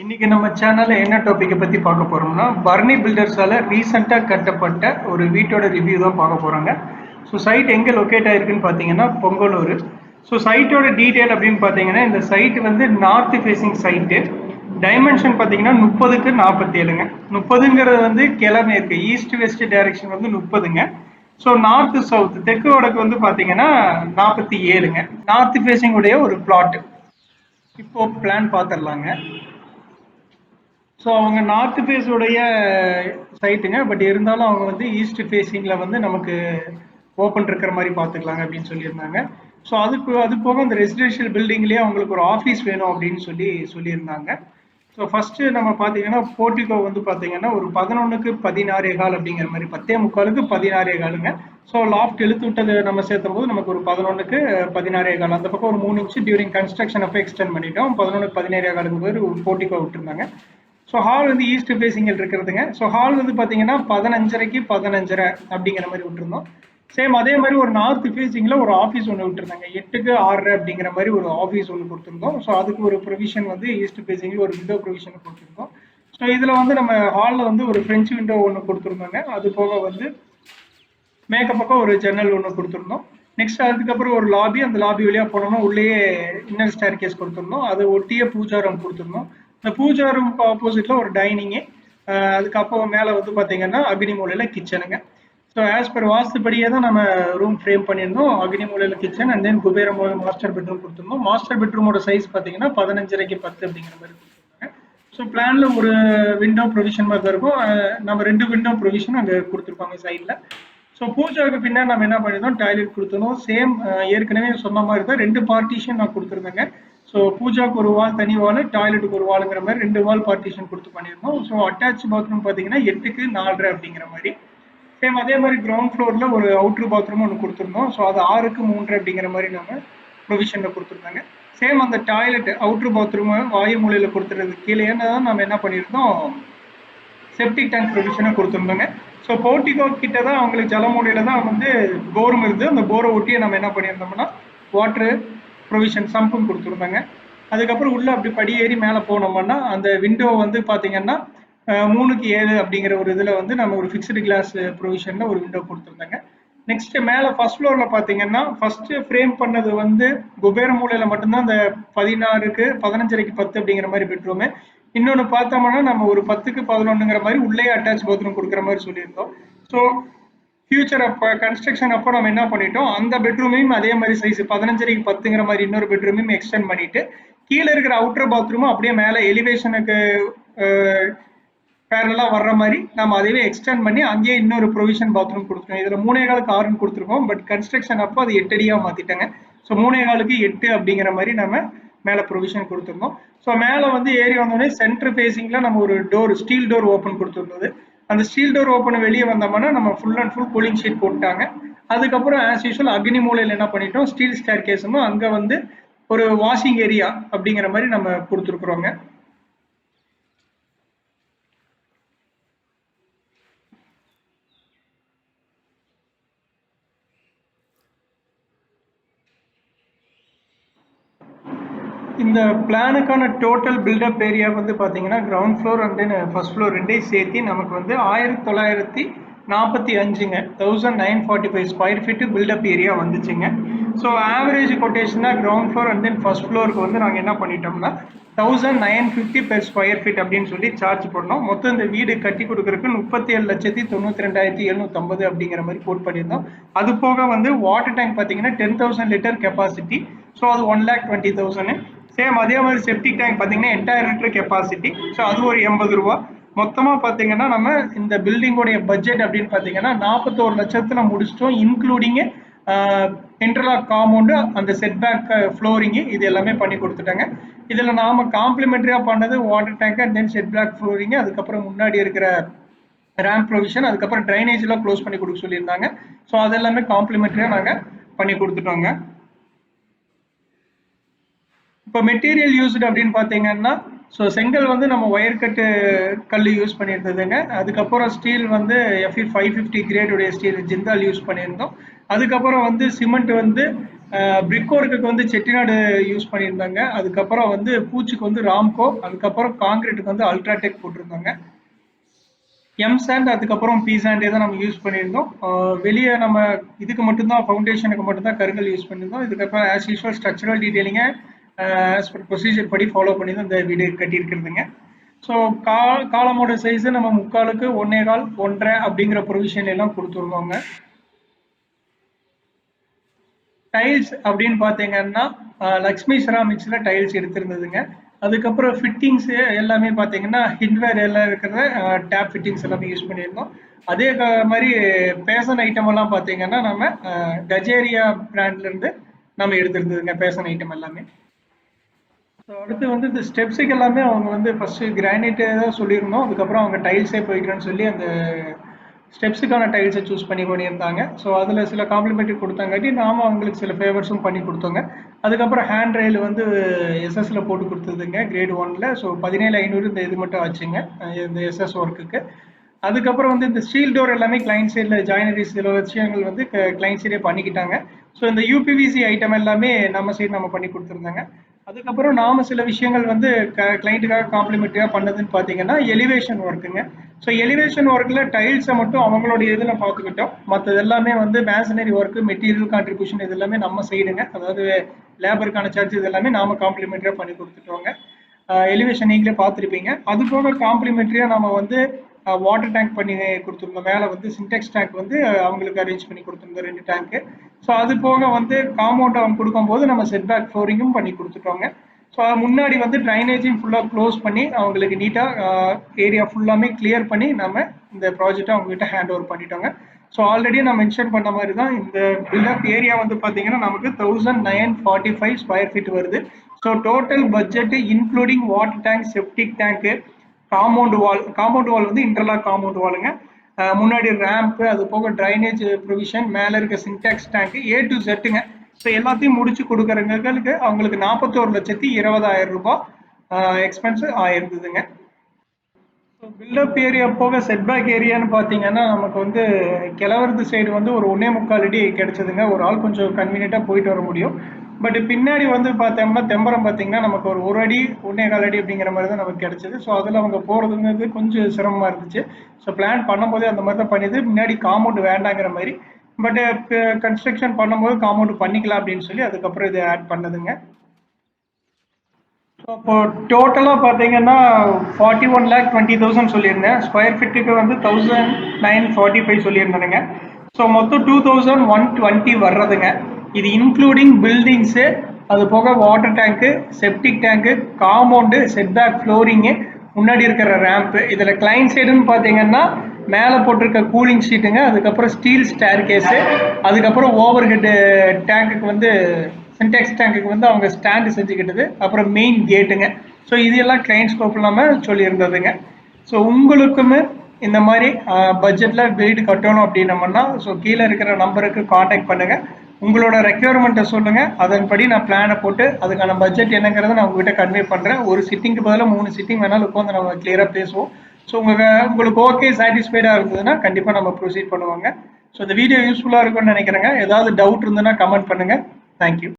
இன்னைக்கு நம்ம சேனல்ல என்ன டாபிக்கை பத்தி பார்க்க போறோம்னா பர்னி பில்டர்ஸால ரீசெண்டா கட்டப்பட்ட ஒரு வீட்டோட ரிவ்யூ தான் பார்க்க போறாங்க. ஸோ சைட் எங்க லொக்கேட் ஆயிருக்குன்னு பார்த்தீங்கன்னா பொங்கலூர். ஸோ சைட்டோட டீடைல் அப்படின்னு பார்த்தீங்கன்னா இந்த சைட் வந்து நார்த் ஃபேசிங் சைட்டு டைமென்ஷன் பார்த்தீங்கன்னா முப்பதுக்கு நாற்பத்தி ஏழுங்க முப்பதுங்கிறது வந்து கிழமை இருக்கு ஈஸ்ட் வெஸ்ட் டைரக்ஷன் வந்து முப்பதுங்க. ஸோ நார்த் சவுத் தெற்கு வடக்கு வந்து பார்த்தீங்கன்னா நாற்பத்தி ஏழுங்க. நார்த் ஃபேசிங் உடைய ஒரு பிளாட் இப்போ பிளான் பார்த்துடலாங்க. ஸோ அவங்க நார்த் ஃபேஸுடைய சைட்டுங்க பட் இருந்தாலும் அவங்க வந்து ஈஸ்ட் ஃபேஸிங்கில் வந்து நமக்கு ஓப்பன் இருக்கிற மாதிரி பார்த்துக்கலாங்க அப்படின்னு சொல்லியிருந்தாங்க. ஸோ அதுக்கு அது போக அந்த ரெசிடென்ஷியல் பில்டிங்லேயே அவங்களுக்கு ஒரு ஆஃபீஸ் வேணும் அப்படின்னு சொல்லி சொல்லியிருந்தாங்க. ஸோ ஃபஸ்ட்டு நம்ம பார்த்தீங்கன்னா போர்ட்டிகோ வந்து பார்த்தீங்கன்னா ஒரு பதினொன்றுக்கு பதினாறே கால் அப்படிங்கிற மாதிரி பத்தே முக்காலுக்கு பதினாறே காலுங்க ஸோ லாஃப்ட் இழுத்து விட்டது நம்ம சேர்த்தும் போது நமக்கு ஒரு பதினொன்றுக்கு பதினாறே கால் அந்த பக்கம் ஒரு மூணு இன்ச்சு டியூரிங் கன்ஸ்ட்ரக்ஷன் அப்போ எக்ஸ்டெண்ட் பண்ணிட்டோம். பதினொன்று பதினேழே காலுக்கு பேர் ஒரு போர்ட்டிகோ விட்டுருந்தாங்க. ஸோ ஹால் வந்து ஈஸ்ட் ஃபேசிங்கில் இருக்கிறதுங்க. ஸோ ஹால் வந்து பார்த்தீங்கன்னா பதினஞ்சரைக்கு பதினஞ்சரை அப்படிங்கிற மாதிரி விட்டுருந்தோம். சேம் அதே மாதிரி ஒரு நார்த் ஃபேசிங்கில் ஒரு ஆஃபீஸ் ஒன்று விட்டுருந்தாங்க. எட்டுக்கு ஆறு அப்படிங்கிற மாதிரி ஒரு ஆஃபீஸ் ஒன்று கொடுத்துருந்தோம். ஸோ அதுக்கு ஒரு ப்ரொவிஷன் வந்து ஈஸ்ட் ஃபேசிங்கில் ஒரு விண்டோ ப்ரொவிஷன் கொடுத்துருந்தோம். ஸோ இதில் வந்து நம்ம ஹாலில் வந்து ஒரு ஃப்ரெஞ்சு விண்டோ ஒன்று கொடுத்துருந்தோங்க. அது போக வந்து மேக்கப் பக்கம் ஒரு ஜன்னல் ஒன்று கொடுத்துருந்தோம். நெக்ஸ்ட் அதுக்கப்புறம் ஒரு லாபி அந்த லாபி வழியாக போனோம்னா உள்ளேயே இன்னர் ஸ்டேர் கேஸ் கொடுத்துருந்தோம். அதை ஒட்டியே பூஜா ரூம் கொடுத்துருந்தோம். இந்த பூஜா ரூமுக்கு ஆப்போசிட்ல ஒரு டைனிங்கு அதுக்கப்புறம் மேலே வந்து பார்த்தீங்கன்னா அக்னி மூலையில் கிச்சனுங்க ஸோ ஆஸ் பர் வாஸ்துபடியே தான் நம்ம ரூம் ஃப்ரேம் பண்ணியிருந்தோம். அக்னி மூலையில் கிச்சன் அண்ட் தென் குபேர மூலை மாஸ்டர் பெட்ரூம் கொடுத்துருந்தோம். மாஸ்டர் பெட்ரூமோட சைஸ் பார்த்தீங்கன்னா பதினஞ்சரைக்கு பத்து அப்படிங்கிற மாதிரி கொடுத்துருக்காங்க ஸோ பிளான்ல ஒரு விண்டோ ப்ரொவிஷன் மாதிரி தான் இருக்கும். நம்ம ரெண்டு விண்டோ ப்ரொவிஷன் அங்கே கொடுத்துருப்பாங்க சைடில் ஸோ பூஜாவுக்கு பின்னாடி நம்ம என்ன பண்ணியிருந்தோம்? டாய்லெட் கொடுத்துருந்தோம். சேம் ஏற்கனவே சொன்ன மாதிரி தான் ரெண்டு பார்ட்டிஷன் நான் கொடுத்துருந்தேங்க. ஸோ பூஜாவுக்கு ஒரு வால் தனி வால் டாய்லெட்டுக்கு ஒரு வாலுங்கிற மாதிரி ரெண்டு வால் பார்ட்டிஷன் கொடுத்து பண்ணியிருந்தோம். ஸோ அட்டாச் பாத்ரூம் பார்த்தீங்கன்னா எட்டுக்கு நாலரை அப்படிங்கிற மாதிரி. சேம் அதே மாதிரி கிரவுண்ட் ஃப்ளோரில் ஒரு அவுட்ரு பாத்ரூம் ஒன்று கொடுத்துருந்தோம். ஸோ அது ஆறுக்கு மூன்று அப்படிங்கிற மாதிரி நம்ம ப்ரொவிஷனில் கொடுத்துருந்தாங்க. சேம் அந்த டாய்லெட் அவுட்ரு பாத்ரூமு வாயு மூலையில் கொடுத்துறது கீழே. தான் நம்ம என்ன பண்ணியிருந்தோம்? செப்டிக் டேங்க் ப்ரொவிஷனை கொடுத்துருந்தோங்க. ஸோ போர்ட்டிகோ கிட்ட தான் அவங்களுக்கு ஜலமூலையில் தான் வந்து போரும் இருந்து அந்த போரை ஒட்டியே நம்ம என்ன பண்ணியிருந்தோம்னா வாட்ரு ப்ரொவிஷன் சம்பும் கொடுத்துருந்தாங்க. அதுக்கப்புறம் உள்ளே அப்படி படி ஏறி மேலே போனோம்னா அந்த விண்டோ வந்து பார்த்தீங்கன்னா மூணுக்கு ஏழு அப்படிங்கிற ஒரு இதில் வந்து நம்ம ஒரு ஃபிக்ஸ்டு கிளாஸ் ப்ரொவிஷனில் ஒரு விண்டோ கொடுத்துருந்தாங்க. நெக்ஸ்ட் மேலே ஃபர்ஸ்ட் ஃப்ளோரில் பார்த்தீங்கன்னா ஃபர்ஸ்ட் ஃப்ரேம் பண்ணது வந்து குபேர மூலையில் மட்டும்தான் அந்த பதினாறுக்கு பதினஞ்சரைக்கு பத்து அப்படிங்கிற மாதிரி பெட்ரூமு இன்னொன்று பார்த்தோம்னா நம்ம ஒரு பத்துக்கு பதினொன்றுங்கிற மாதிரி உள்ளே அட்டாச் பாத்ரூம் கொடுக்குற மாதிரி சொல்லியிருந்தோம். ஸோ ஃபியூச்சர் அப்போ கன்ஸ்ட்ரக்ஷன் அப்போ நம்ம என்ன பண்ணிட்டோம்? அந்த பெட்ரூமையும் அதே மாதிரி சைஸ் பதினஞ்சரைக்கு பத்துங்கிற மாதிரி இன்னொரு பெட்ரூமையும் எக்ஸ்டெண்ட் பண்ணிட்டு கீழே இருக்கிற அவுட்டர் பாத்ரூமும் அப்படியே மேலே எலிவேஷனுக்கு பேரலாக வர்ற மாதிரி நம்ம அதையே எக்ஸ்டெண்ட் பண்ணி அங்கேயே இன்னொரு ப்ரொவிஷன் பாத்ரூம் கொடுத்துருக்கோம் இதில் மூணே காலுக்கு ஆறுன்னு கொடுத்துருக்கோம். பட் கன்ஸ்ட்ரக்ஷன் அப்போ அது எட்டடியாக மாற்றிட்டாங்க ஸோ மூணே காலுக்கு எட்டு அப்படிங்கிற மாதிரி நம்ம மேலே ப்ரொவிஷன் கொடுத்துருந்தோம். ஸோ மேலே வந்து ஏறி வந்தோடனே சென்டர் ஃபேஸிங்கில் நம்ம ஒரு டோர் ஸ்டீல் டோர் ஓப்பன் கொடுத்துருந்தது. அந்த ஸ்டீல் டோர் ஓப்பன் வெளியே வந்தோம்னா நம்ம full and full cooling sheet போட்டாங்க அதுக்கப்புறம் ஆஸ் யூஸ்வல் அக்னி மூலையில் என்ன பண்ணிட்டோம்? ஸ்டீல் ஸ்டேர் கேஸும் அங்கே வந்து ஒரு வாஷிங் ஏரியா அப்படிங்கிற மாதிரி நம்ம கொடுத்துருக்குறோங்க. இந்த பிளானுக்கான டோட்டல் பில்டப் ஏரியா வந்து பார்த்தீங்கன்னா ground floor and then first floor ரெண்டையும் சேர்த்து நமக்கு வந்து ஆயிரத்தி தொள்ளாயிரத்தி நாற்பத்தி அஞ்சுங்க. Thousand nine forty five square feet built up area வந்துச்சுங்க. So average கொட்டேஷனாக ground floor and then first ஃப்ளோருக்கு வந்து நாங்கள் என்ன பண்ணிட்டோம்னா thousand nine fifty per square feet அப்படின்னு சொல்லி சார்ஜ் பண்ணோம் மொத்தம் இந்த வீடு கட்டி கொடுக்குறதுக்கு முப்பத்தி ஏழு லட்சத்தி தொண்ணூற்றி ரெண்டாயிரத்தி எழுநூற்றம்பது அப்படிங்கிற மாதிரி கோட் பண்ணியிருந்தோம். அது போக வந்து வாட்டர் டேங்க் பார்த்தீங்கன்னா ten thousand litre capacity so அது one lakh twenty thousand same அதே மாதிரி செப்டிக் டேங்க் பார்த்தீங்கன்னா எட்டாயிரம் லிட்டர் கெப்பாசிட்டி ஸோ அது ஒரு எண்பது ரூபா. மொத்தமாக பார்த்தீங்கன்னா நம்ம இந்த பில்டிங்கோடைய பட்ஜெட் அப்படின்னு பார்த்தீங்கன்னா நாற்பத்தோரு லட்சத்தில் முடிச்சிட்டோம் இன்க்ளூடிங்கு இன்டர்லாக் காம்பவுண்டு அந்த செட்பேக் ஃப்ளோரிங்கு இது எல்லாமே பண்ணி கொடுத்துட்டாங்க. இதில் நாம் காம்ப்ளிமெண்ட்ரியாக பண்ணது water tank and then setback flooring அதுக்கப்புறம் முன்னாடி இருக்கிற ரேம் ப்ரொவிஷன் அதுக்கப்புறம் ட்ரைனேஜ்லாம் க்ளோஸ் பண்ணி கொடுக்க சொல்லியிருந்தாங்க. ஸோ அதெல்லாமே காம்ப்ளிமெண்ட்ரியாக நாங்கள் பண்ணி கொடுத்துட்டோங்க. இப்போ மெட்டீரியல் யூஸ்டு அப்படின்னு பார்த்தீங்கன்னா ஸோ செங்கல் வந்து நம்ம ஒயர் கட்டு கல் யூஸ் பண்ணியிருந்ததுங்க. அதுக்கப்புறம் ஸ்டீல் வந்து எஃப்இ ஃபைவ் ஃபிஃப்டி கிரேடுடைய ஸ்டீல் ஜிந்தால் யூஸ் பண்ணியிருந்தோம். அதுக்கப்புறம் வந்து சிமெண்ட் வந்து பிரிக் ஒர்க்குக்கு வந்து செட்டிநாடு யூஸ் பண்ணியிருந்தாங்க. அதுக்கப்புறம் வந்து பூச்சிக்கு வந்து ராம்கோ அதுக்கப்புறம் காங்கிரீட்டுக்கு வந்து அல்ட்ராடெக் போட்டிருந்தாங்க. எம் சாண்ட் அதுக்கப்புறம் பி சாண்டே தான் நம்ம யூஸ் பண்ணியிருந்தோம். வெளியே நம்ம இதுக்கு மட்டும்தான் ஃபவுண்டேஷனுக்கு மட்டும்தான் கருங்கல் யூஸ் பண்ணியிருந்தோம். இதுக்கப்புறம் ஆஸ் யூஸ்வல் ஸ்ட்ரக்சரல் டீட்டெயிலிங்கை ஆஸ் பர் ப்ரொசீஜர் படி ஃபாலோ பண்ணி தான் இந்த வீடு கட்டியிருக்கிறதுங்க. ஸோ கா காலமோட சைஸு நம்ம முக்காலுக்கு ஒன்னே கால் ஒன்றரை அப்படிங்கிற ப்ரொவிஷன் எல்லாம் கொடுத்துருக்கோங்க டைல்ஸ் அப்படின்னு பார்த்தீங்கன்னா லக்ஷ்மி செராமிக்ஸில் டைல்ஸ் எடுத்திருந்ததுங்க. அதுக்கப்புறம் ஃபிட்டிங்ஸு எல்லாமே பார்த்தீங்கன்னா ஹிட்வேர் எல்லாம் இருக்கிறத டேப் ஃபிட்டிங்ஸ் எல்லாமே யூஸ் பண்ணியிருந்தோம். அதே மாதிரி பேசன் ஐட்டம் எல்லாம் பார்த்தீங்கன்னா நம்ம கஜேரியா பிராண்ட்லேருந்து நம்ம எடுத்திருந்ததுங்க பேசன் ஐட்டம் எல்லாமே. ஸோ அடுத்து வந்து இந்த ஸ்டெப்ஸுக்கு எல்லாமே அவங்க வந்து ஃபஸ்ட்டு கிரானைட்டே தான் சொல்லியிருந்தோம். அதுக்கப்புறம் அவங்க டைல்ஸே போய்க்கிறேன்னு சொல்லி அந்த ஸ்டெப்ஸுக்கான டைல்ஸை சூஸ் பண்ணி பண்ணியிருந்தாங்க ஸோ அதில் சில காம்ப்ளிமெண்ட்ரி கொடுத்தாங்காட்டி நாம அவங்களுக்கு சில ஃபேவர்ஸும் பண்ணி கொடுத்தோங்க. அதுக்கப்புறம் ஹேண்ட் ரயில் வந்து எஸ்எஸ்ல போட்டு கொடுத்ததுங்க கிரேட் ஒனில் ஸோ பதினேழு ஐநூறு இந்த இது மட்டும் ஆச்சுங்க இந்த எஸ்எஸ் ஒர்க்குக்கு அதுக்கப்புறம் வந்து இந்த ஸ்டீல் டோர் எல்லாமே கிளைண்ட் சைடில் ஜாயினரிஸ் சில விஷயங்கள் வந்து கிளைண்ட் சைடே பண்ணிக்கிட்டாங்க. ஸோ இந்த யூபிவிசி ஐட்டம் எல்லாமே நம்ம சைடு நம்ம பண்ணி கொடுத்துருந்தாங்க. அதுக்கப்புறம் நாம சில விஷயங்கள் வந்து கிளைண்ட்டுக்காக காம்ப்ளிமெண்ட்டாக பண்ணதுன்னு பார்த்தீங்கன்னா எலிவேஷன் ஒர்க்குங்க ஸோ எலிவேஷன் ஒர்க்கில் டைல்ஸை மட்டும் அவங்களுடைய இதில் பார்த்துக்கிட்டோம். மற்றது எல்லாமே வந்து மேசனரி ஒர்க்கு மெட்டீரியல் கான்ட்ரிபியூஷன் இது எல்லாமே நம்ம சைடுங்க அதாவது லேபருக்கான சார்ஜ் இது எல்லாமே நாம காம்ப்ளிமெண்ட்ரியாக பண்ணி கொடுத்துட்டோங்க. எலிவேஷன் நீங்களே பார்த்துருப்பீங்க. அது போக காம்ப்ளிமெண்ட்ரியாக நம்ம வந்து வாட்டர் டேங்க் பண்ணி கொடுத்துருந்தோம். மேலே வந்து சின்டெக்ஸ் டேங்க் வந்து அவங்களுக்கு அரேஞ்ச் பண்ணி கொடுத்துருந்தோம் ரெண்டு டேங்க்கு ஸோ அது போக வந்து காம்பவுண்ட் அவங்க கொடுக்கும்போது நம்ம செட் பேக் ஃப்ளோரிங்கும் பண்ணி கொடுத்துட்டோங்க. ஸோ முன்னாடி வந்து ட்ரைனேஜையும் ஃபுல்லாக க்ளோஸ் பண்ணி அவங்களுக்கு நீட்டாக ஏரியா ஃபுல்லாமே கிளியர் பண்ணி நம்ம இந்த ப்ராஜெக்டை அவங்ககிட்ட ஹேண்ட் ஓவர் பண்ணிட்டோங்க. ஸோ ஆல்ரெடி நான் மென்ஷன் பண்ண மாதிரி தான் இந்த பில்டப் ஏரியா வந்து பார்த்தீங்கன்னா நமக்கு thousand nine forty five square feet வருது. So total budget including water tank septic tank compound wall compound wall வந்து இன்டர்லாக் காம்பவுண்ட் வாலுங்க முன்னாடி ரேம்ப்பு அது போக ட்ரைனேஜ் ப்ரொவிஷன் மேலே இருக்க சின்டாக்ஸ் டேங்க் ஏ டு செட்டுங்க ஸோ எல்லாத்தையும் முடிச்சு கொடுக்குறவங்களுக்கு அவங்களுக்கு நாற்பத்தோரு லட்சத்தி இருபதாயிரம் ரூபாய் எக்ஸ்பென்ஸ் ஆயிருந்ததுங்க. ஸோ பில்டப் ஏரியா போக செட்பேக் ஏரியான்னு பார்த்தீங்கன்னா நமக்கு வந்து கிழவரது சைடு வந்து ஒரு ஒன்னே முக்கால் அடி கிடைச்சதுங்க. ஒரு ஆள் கொஞ்சம் கன்வீனியண்ட்டாக போயிட்டு வர முடியும். பட் பின்னாடி வந்து பார்த்தோம்னா தெம்பரம் பார்த்தீங்கன்னா நமக்கு ஒரு ஒரு அடி ஒன்னே கால் அடி அப்படிங்கிற மாதிரி தான் நமக்கு கிடைச்சது. ஸோ அதில் அவங்க போகிறதுங்கிறது கொஞ்சம் சிரமமாக இருந்துச்சு. ஸோ பிளான் பண்ணும்போதே அந்த மாதிரி தான் பண்ணிது. முன்னாடி காம்பவுண்ட் வேண்டாங்கிற மாதிரி. பட் கன்ஸ்ட்ரக்ஷன் பண்ணும்போது காம்பவுண்ட் பண்ணிக்கலாம் அப்படின்னு சொல்லி அதுக்கப்புறம் இதை ஆட் பண்ணதுங்க. ஸோ இப்போ டோட்டலாக பார்த்தீங்கன்னா forty one lakh twenty thousand சொல்லியிருந்தேன் ஸ்கொயர் ஃபீட்டுக்கு வந்து தௌசண்ட் நைன் ஃபார்ட்டி ஃபைவ் சொல்லியிருந்தேனுங்க. ஸோ மொத்தம் டூ தௌசண்ட் ஒன் டுவெண்ட்டி வர்றதுங்க. இது இன்க்ளூடிங் பில்டிங்ஸு அது போக water tank septic tank compound setback flooring முன்னாடி இருக்கிற ரேம்ப்பு இதில் கிளைண்ட் சைடுன்னு பார்த்தீங்கன்னா மேலே போட்டிருக்க கூலிங் ஷீட்டுங்க அதுக்கப்புறம் ஸ்டீல் ஸ்டேர் கேஸு அதுக்கப்புறம் ஓவர் ஹெட்டு டேங்க்குக்கு வந்து சின்டெக்ஸ் டேங்க்குக்கு வந்து அவங்க ஸ்டாண்டு செஞ்சுக்கிட்டது அப்புறம் மெயின் கேட்டுங்க ஸோ இதெல்லாம் கிளைண்ட் ஸ்கோப் இல்லாமல் சொல்லியிருந்ததுங்க. ஸோ உங்களுக்குமே இந்த மாதிரி பட்ஜெட்டில் வீடு கட்டணும் அப்படின்னமுன்னா ஸோ கீழே இருக்கிற நம்பருக்கு காண்டாக்ட் பண்ணுங்கள் உங்களோட ரெக்யர்மெண்ட்டை சொல்லுங்கள் அதன்படி நான் பிளானை போட்டு அதுக்கான பட்ஜெட் என்னங்கிறத நான் உங்ககிட்ட கன்வே பண்ணுறேன் ஒரு சிட்டிங்க்கு பதிலாக மூணு சிட்டிங் வேணாலும் உட்காந்து நம்ம கிளியராக பேசுவோம். ஸோ உங்கள் உங்களுக்கு ஓகே சாட்டிஸ்ஃபைடாக இருந்ததுன்னா கண்டிப்பாக நம்ம ப்ரொசீட் பண்ணுவாங்க. ஸோ இந்த வீடியோ யூஸ்ஃபுல்லாக இருக்கும்னு நினைக்கிறேங்க. ஏதாவது டவுட் இருந்ததுன்னா கமெண்ட் பண்ணுங்கள் தேங்க்யூ